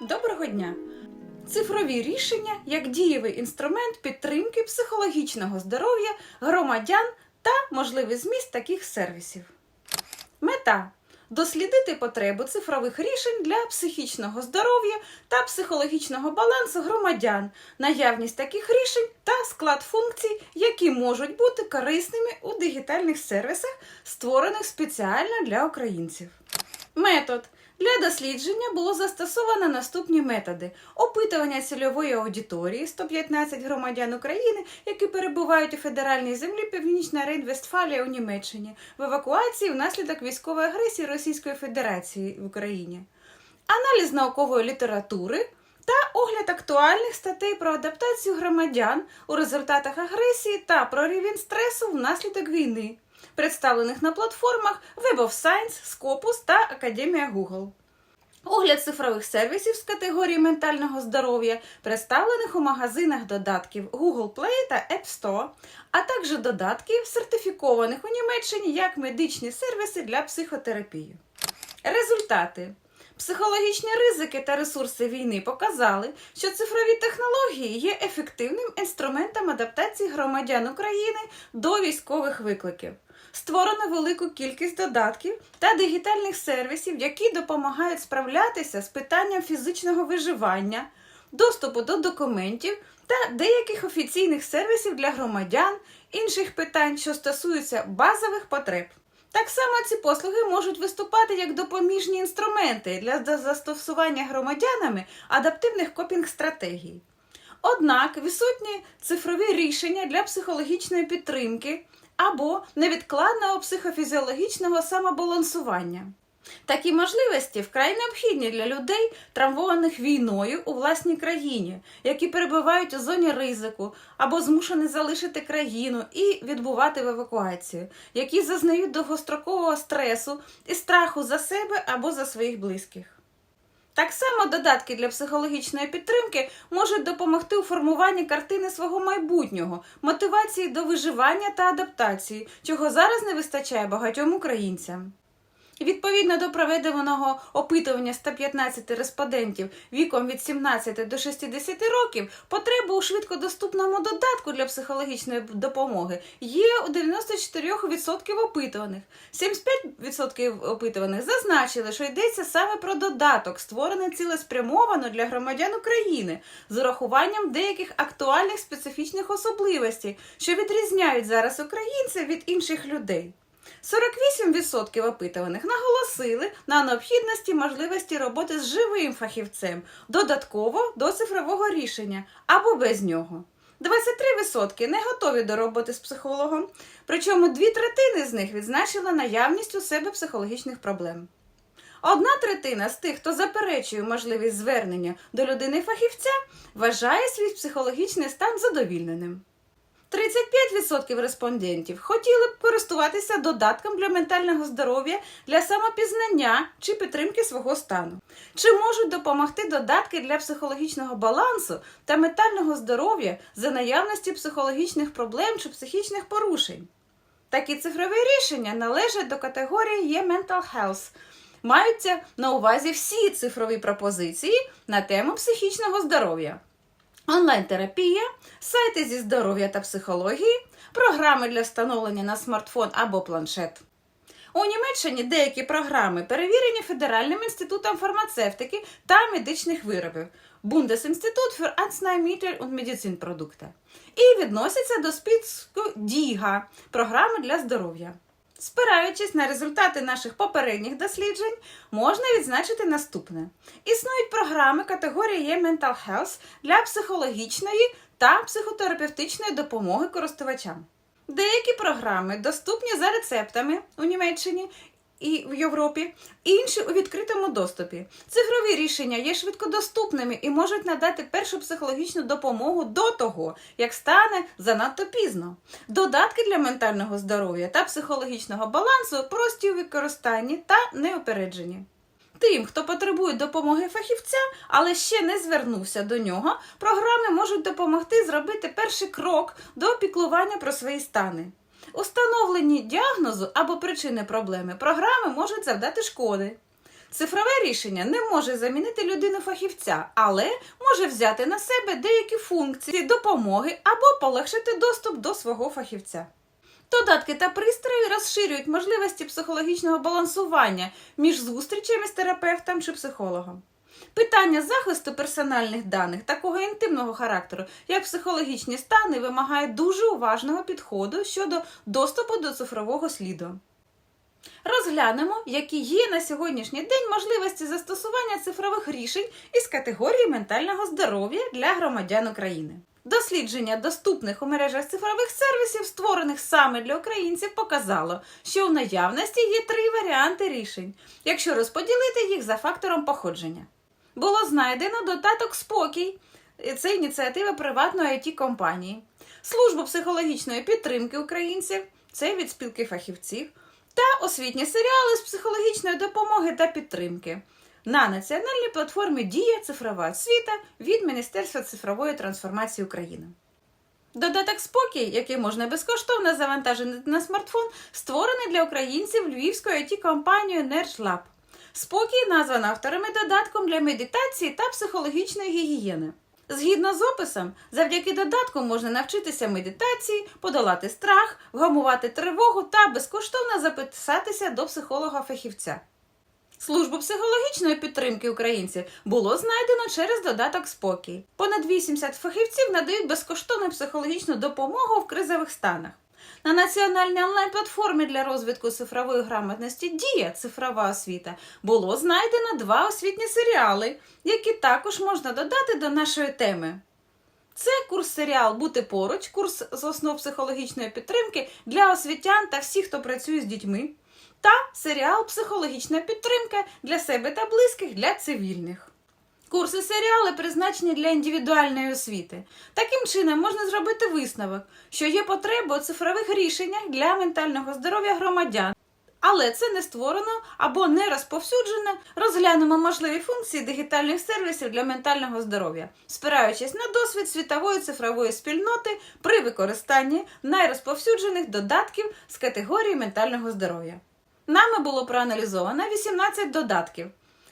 Доброго дня! Цифрові рішення як дієвий інструмент підтримки психологічного здоров'я громадян та можливий зміст таких сервісів. Мета дослідити потребу цифрових рішень для психічного здоров'я та психологічного балансу громадян, наявність таких рішень та склад функцій, які можуть бути корисними у дигітальних сервісах, створених спеціально для українців. Метод для дослідження було застосовано наступні методи: опитування цільової аудиторії 115 громадян України, які перебувають у федеральній землі Північна Рейн-Вестфалія у Німеччині, в евакуації внаслідок військової агресії Російської Федерації в Україні, аналіз наукової літератури. Та огляд актуальних статей про адаптацію громадян у результатах агресії та про рівень стресу внаслідок війни, представлених на платформах Web of Science, Scopus та Академія Google. Огляд цифрових сервісів з категорії ментального здоров'я, представлених у магазинах додатків Google Play та App Store, а також додатків, сертифікованих у Німеччині як медичні сервіси для психотерапії. Результати. Психологічні ризики та ресурси війни показали, що цифрові технології є ефективним інструментом адаптації громадян України до військових викликів. Створено велику кількість додатків та дигітальних сервісів, які допомагають справлятися з питанням фізичного виживання, доступу до документів та деяких офіційних сервісів для громадян, інших питань, що стосуються базових потреб. Так само ці послуги можуть виступати як допоміжні інструменти для застосування громадянами адаптивних копінг-стратегій. Однак відсутні цифрові рішення для психологічної підтримки або невідкладного психофізіологічного самобалансування. Такі можливості вкрай необхідні для людей, травмованих війною у власній країні, які перебувають у зоні ризику або змушені залишити країну і відбувати в евакуацію, які зазнають довгострокового стресу і страху за себе або за своїх близьких. Так само додатки для психологічної підтримки можуть допомогти у формуванні картини свого майбутнього, мотивації до виживання та адаптації, чого зараз не вистачає багатьом українцям. Відповідно до проведеного опитування 115 респондентів віком від 17 до 60 років, потреба у швидкодоступному додатку для психологічної допомоги є у 94% опитуваних. 75% опитуваних зазначили, що йдеться саме про додаток, створений цілеспрямовано для громадян України з урахуванням деяких актуальних специфічних особливостей, що відрізняють зараз українців від інших людей. 48% опитуваних наголосили на необхідності можливості роботи з живим фахівцем додатково до цифрового рішення або без нього. 23% не готові до роботи з психологом, причому дві третини з них відзначили наявність у себе психологічних проблем. Одна третина з тих, хто заперечує можливість звернення до людини фахівця, вважає свій психологічний стан задовільненим. 35% респондентів хотіли б користуватися додатком для ментального здоров'я для самопізнання чи підтримки свого стану. Чи можуть допомогти додатки для психологічного балансу та ментального здоров'я за наявності психологічних проблем чи психічних порушень? Такі цифрові рішення належать до категорії є Mental Health. Маються на увазі всі цифрові пропозиції на тему психічного здоров'я онлайн-терапія, сайти зі здоров'я та психології, програми для встановлення на смартфон або планшет. У Німеччині деякі програми перевірені Федеральним інститутом фармацевтики та медичних виробів Bundesinstitut für Arzneimittel und Medizinprodukte і відносяться до списку ДІГА програми для здоров'я. Спираючись на результати наших попередніх досліджень, можна відзначити наступне: існують програми категорії Mental Health для психологічної та психотерапевтичної допомоги користувачам. Деякі програми доступні за рецептами у Німеччині і в Європі, інші у відкритому доступі. Цифрові рішення є швидкодоступними і можуть надати першу психологічну допомогу до того, як стане занадто пізно. Додатки для ментального здоров'я та психологічного балансу прості у використанні та неупереджені. Тим, хто потребує допомоги фахівця, але ще не звернувся до нього, програми можуть допомогти зробити перший крок до опіклування про свої стани. Установлені діагнозу або причини проблеми програми можуть завдати шкоди. Цифрове рішення не може замінити людину фахівця, але може взяти на себе деякі функції допомоги або полегшити доступ до свого фахівця. Додатки та пристрої розширюють можливості психологічного балансування між зустрічами з терапевтом чи психологом. Питання захисту персональних даних такого інтимного характеру, як психологічні стани, вимагає дуже уважного підходу щодо доступу до цифрового сліду. Розглянемо, які є на сьогоднішній день можливості застосування цифрових рішень із категорії ментального здоров'я для громадян України. Дослідження доступних у мережах цифрових сервісів, створених саме для українців, показало, що у наявності є три варіанти рішень, якщо розподілити їх за фактором походження. Було знайдено додаток Спокій. Це ініціатива приватної it компанії, службу психологічної підтримки українців, це від спілки фахівців, та освітні серіали з психологічної допомоги та підтримки на національній платформі Дія цифрова освіта від Міністерства цифрової трансформації України. Додаток Спокій, який можна безкоштовно завантажити на смартфон, створений для українців львівською it компанією NerdLab. Спокій назван авторами додатком для медитації та психологічної гігієни. Згідно з описом, завдяки додатку можна навчитися медитації, подолати страх, вгамувати тривогу та безкоштовно записатися до психолога-фахівця. Службу психологічної підтримки українців було знайдено через додаток Спокій. Понад 80 фахівців надають безкоштовну психологічну допомогу в кризових станах. На національній онлайн-платформі для розвитку цифрової грамотності Дія цифрова освіта було знайдено два освітні серіали, які також можна додати до нашої теми. Це курс серіал Бути поруч, курс з основ психологічної підтримки для освітян та всіх, хто працює з дітьми, та серіал Психологічна підтримка для себе та близьких для цивільних. Курси серіали призначені для індивідуальної освіти. Таким чином можна зробити висновок, що є потреба у цифрових рішеннях для ментального здоров'я громадян. Але це не створено або не розповсюджено. Розглянемо можливі функції дигітальних сервісів для ментального здоров'я, спираючись на досвід світової цифрової спільноти при використанні найрозповсюджених додатків з категорії ментального здоров'я. Нами було проаналізовано 18 додатків.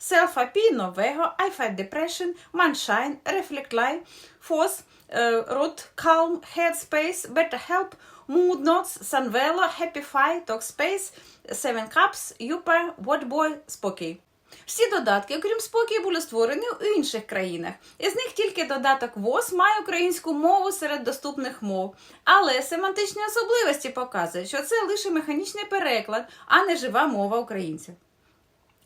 Self-AP, Novego, i5 Depression, Manshine, Reflect Live, FOS, е, Root, Calm, Headspace, BetterHelp, Mood Notes, Sunvelo, Happify, Talkspace, Seven Cups, Yupa, Watchboy, Spokій. Всі додатки, окрім спокій, були створені у інших країнах. Із них тільки додаток ВОЗ має українську мову серед доступних мов. Але семантичні особливості показують, що це лише механічний переклад, а не жива мова українців.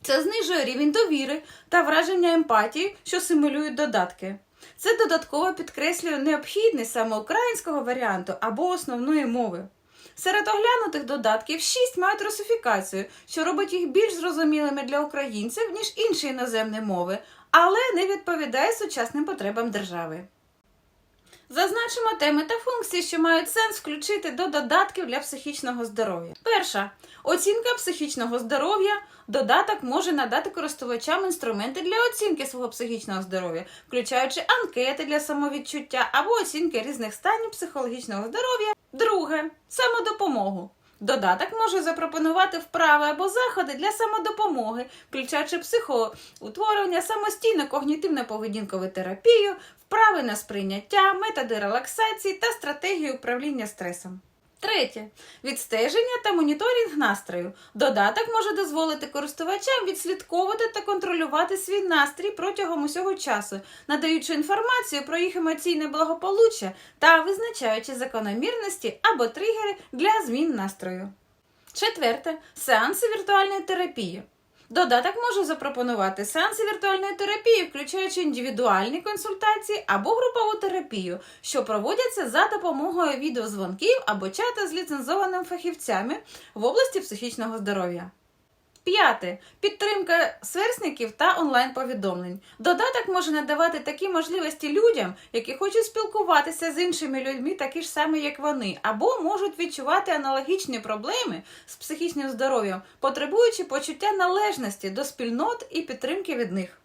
Це знижує рівень довіри та враження емпатії, що симулюють додатки. Це додатково підкреслює необхідність саме українського варіанту або основної мови. Серед оглянутих додатків 6 мають русифікацію, що робить їх більш зрозумілими для українців, ніж інші іноземні мови, але не відповідає сучасним потребам держави. Зазначимо теми та функції, що мають сенс включити до додатків для психічного здоров'я. Перша оцінка психічного здоров'я. Додаток може надати користувачам інструменти для оцінки свого психічного здоров'я, включаючи анкети для самовідчуття або оцінки різних станів психологічного здоров'я. Друге самодопомогу. Додаток може запропонувати вправи або заходи для самодопомоги, включаючи психоутворення, самостійну когнітивно-поведінкову терапію, вправи на сприйняття, методи релаксації та стратегію управління стресом. Третє відстеження та моніторинг настрою. Додаток може дозволити користувачам відслідковувати та контролювати свій настрій протягом усього часу, надаючи інформацію про їх емоційне благополуччя та визначаючи закономірності або тригери для змін настрою. Четверте сеанси віртуальної терапії. Додаток може запропонувати сеанси віртуальної терапії, включаючи індивідуальні консультації або групову терапію, що проводяться за допомогою відеозвонків або чата з ліцензованими фахівцями в області психічного здоров'я. П'яте підтримка сверстників та онлайн-повідомлень. Додаток може надавати такі можливості людям, які хочуть спілкуватися з іншими людьми, такі ж самі, як вони, або можуть відчувати аналогічні проблеми з психічним здоров'ям, потребуючи почуття належності до спільнот і підтримки від них.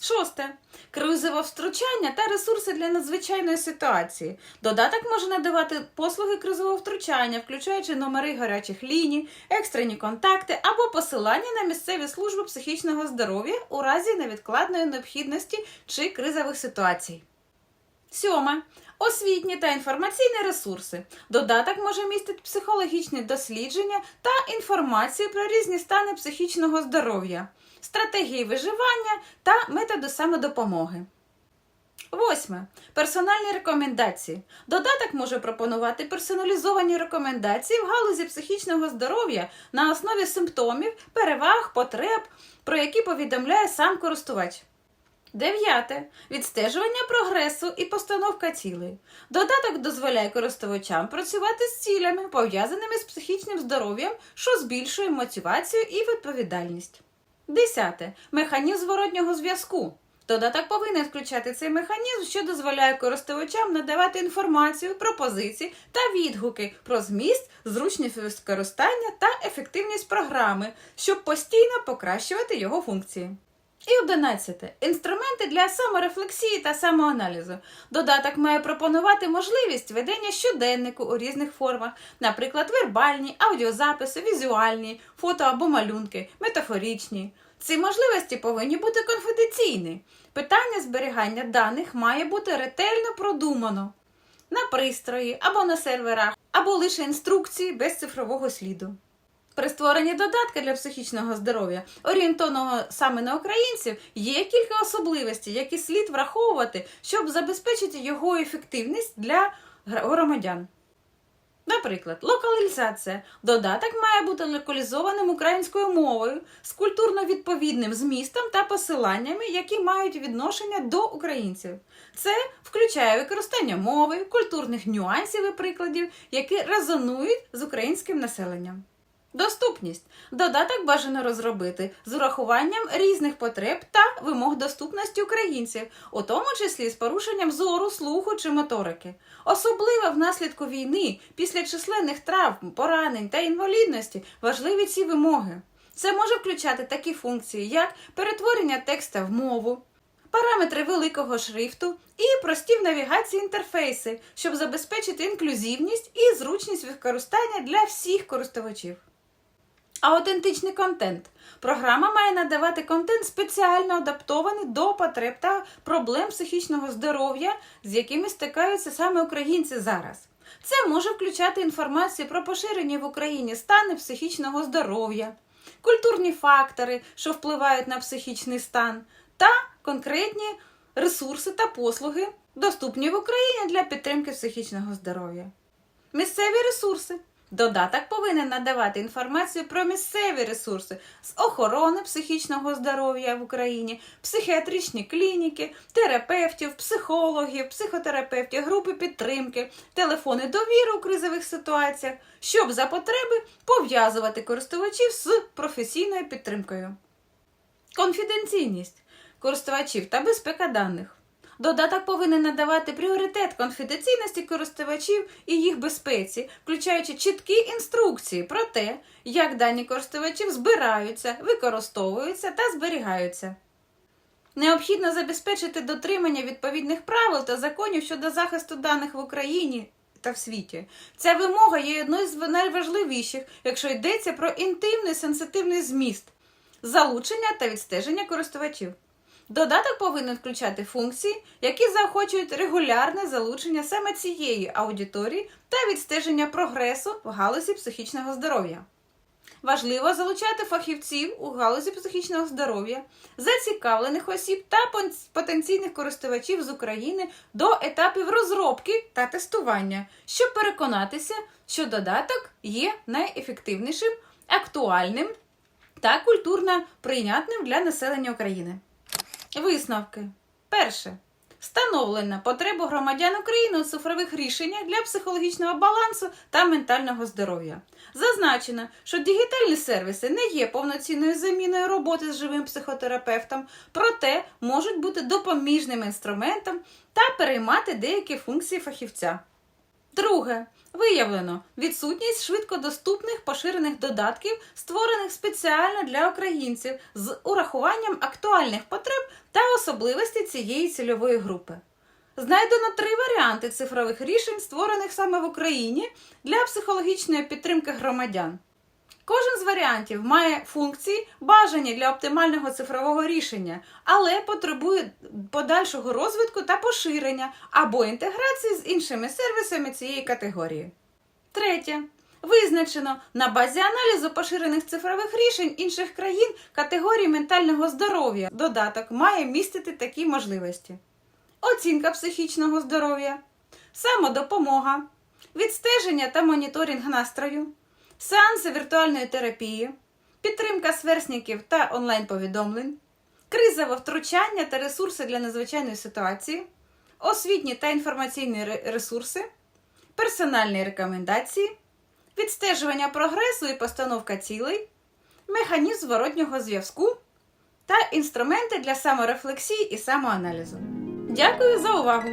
Шосте. Кризове втручання та ресурси для надзвичайної ситуації. Додаток може надавати послуги кризового втручання, включаючи номери гарячих ліній, екстрені контакти або посилання на місцеві служби психічного здоров'я у разі невідкладної необхідності чи кризових ситуацій. Сьоме. Освітні та інформаційні ресурси. Додаток може містити психологічні дослідження та інформацію про різні стани психічного здоров'я, стратегії виживання та методи самодопомоги. Восьме. Персональні рекомендації. Додаток може пропонувати персоналізовані рекомендації в галузі психічного здоров'я на основі симптомів, переваг, потреб, про які повідомляє сам користувач. Дев'яте. Відстежування прогресу і постановка цілей. Додаток дозволяє користувачам працювати з цілями, пов'язаними з психічним здоров'ям, що збільшує мотивацію і відповідальність. Десяте. Механізм зворотнього зв'язку. Додаток повинен включати цей механізм, що дозволяє користувачам надавати інформацію, пропозиції та відгуки про зміст, зручність використання та ефективність програми, щоб постійно покращувати його функції. І одинадцяте. Інструменти для саморефлексії та самоаналізу. Додаток має пропонувати можливість ведення щоденнику у різних формах, наприклад, вербальні, аудіозаписи, візуальні, фото або малюнки, метафоричні. Ці можливості повинні бути конфіденційні. Питання зберігання даних має бути ретельно продумано на пристрої або на серверах, або лише інструкції без цифрового сліду. При створенні додатка для психічного здоров'я, орієнтованого саме на українців, є кілька особливостей, які слід враховувати, щоб забезпечити його ефективність для громадян. Наприклад, локалізація. Додаток має бути локалізованим українською мовою з культурно відповідним змістом та посиланнями, які мають відношення до українців. Це включає використання мови, культурних нюансів і прикладів, які резонують з українським населенням. Доступність. Додаток бажано розробити з урахуванням різних потреб та вимог доступності українців, у тому числі з порушенням зору, слуху чи моторики. Особливо внаслідку війни, після численних травм, поранень та інвалідності важливі ці вимоги. Це може включати такі функції, як перетворення текста в мову, параметри великого шрифту і прості в навігації інтерфейси, щоб забезпечити інклюзивність і зручність використання для всіх користувачів. Аутентичний контент. Програма має надавати контент спеціально адаптований до потреб та проблем психічного здоров'я, з якими стикаються саме українці зараз. Це може включати інформацію про поширені в Україні стани психічного здоров'я, культурні фактори, що впливають на психічний стан, та конкретні ресурси та послуги, доступні в Україні для підтримки психічного здоров'я. Місцеві ресурси. Додаток повинен надавати інформацію про місцеві ресурси з охорони психічного здоров'я в Україні, психіатричні клініки, терапевтів, психологів, психотерапевтів, групи підтримки, телефони довіри у кризових ситуаціях, щоб за потреби пов'язувати користувачів з професійною підтримкою. Конфіденційність користувачів та безпека даних. Додаток повинен надавати пріоритет конфіденційності користувачів і їх безпеці, включаючи чіткі інструкції про те, як дані користувачів збираються, використовуються та зберігаються. Необхідно забезпечити дотримання відповідних правил та законів щодо захисту даних в Україні та в світі. Ця вимога є одною з найважливіших, якщо йдеться про інтимний сенситивний зміст, залучення та відстеження користувачів. Додаток повинен включати функції, які заохочують регулярне залучення саме цієї аудиторії та відстеження прогресу в галузі психічного здоров'я. Важливо залучати фахівців у галузі психічного здоров'я, зацікавлених осіб та потенційних користувачів з України до етапів розробки та тестування, щоб переконатися, що додаток є найефективнішим, актуальним та культурно прийнятним для населення України. Висновки. Перше. Встановлена потреба громадян України у цифрових рішеннях для психологічного балансу та ментального здоров'я. Зазначено, що дігітальні сервіси не є повноцінною заміною роботи з живим психотерапевтом, проте можуть бути допоміжним інструментом та переймати деякі функції фахівця. Друге. Виявлено відсутність швидкодоступних поширених додатків, створених спеціально для українців з урахуванням актуальних потреб та особливостей цієї цільової групи. Знайдено три варіанти цифрових рішень, створених саме в Україні для психологічної підтримки громадян. Кожен з варіантів має функції, бажані для оптимального цифрового рішення, але потребує подальшого розвитку та поширення або інтеграції з іншими сервісами цієї категорії. Третє. Визначено на базі аналізу поширених цифрових рішень інших країн категорії ментального здоров'я. Додаток має містити такі можливості: оцінка психічного здоров'я, самодопомога, відстеження та моніторинг настрою, сеанси віртуальної терапії, підтримка сверстників та онлайн-повідомлень, кризове втручання та ресурси для надзвичайної ситуації, освітні та інформаційні ресурси, персональні рекомендації, відстежування прогресу і постановка цілей, механізм зворотнього зв'язку та інструменти для саморефлексії і самоаналізу. Дякую за увагу!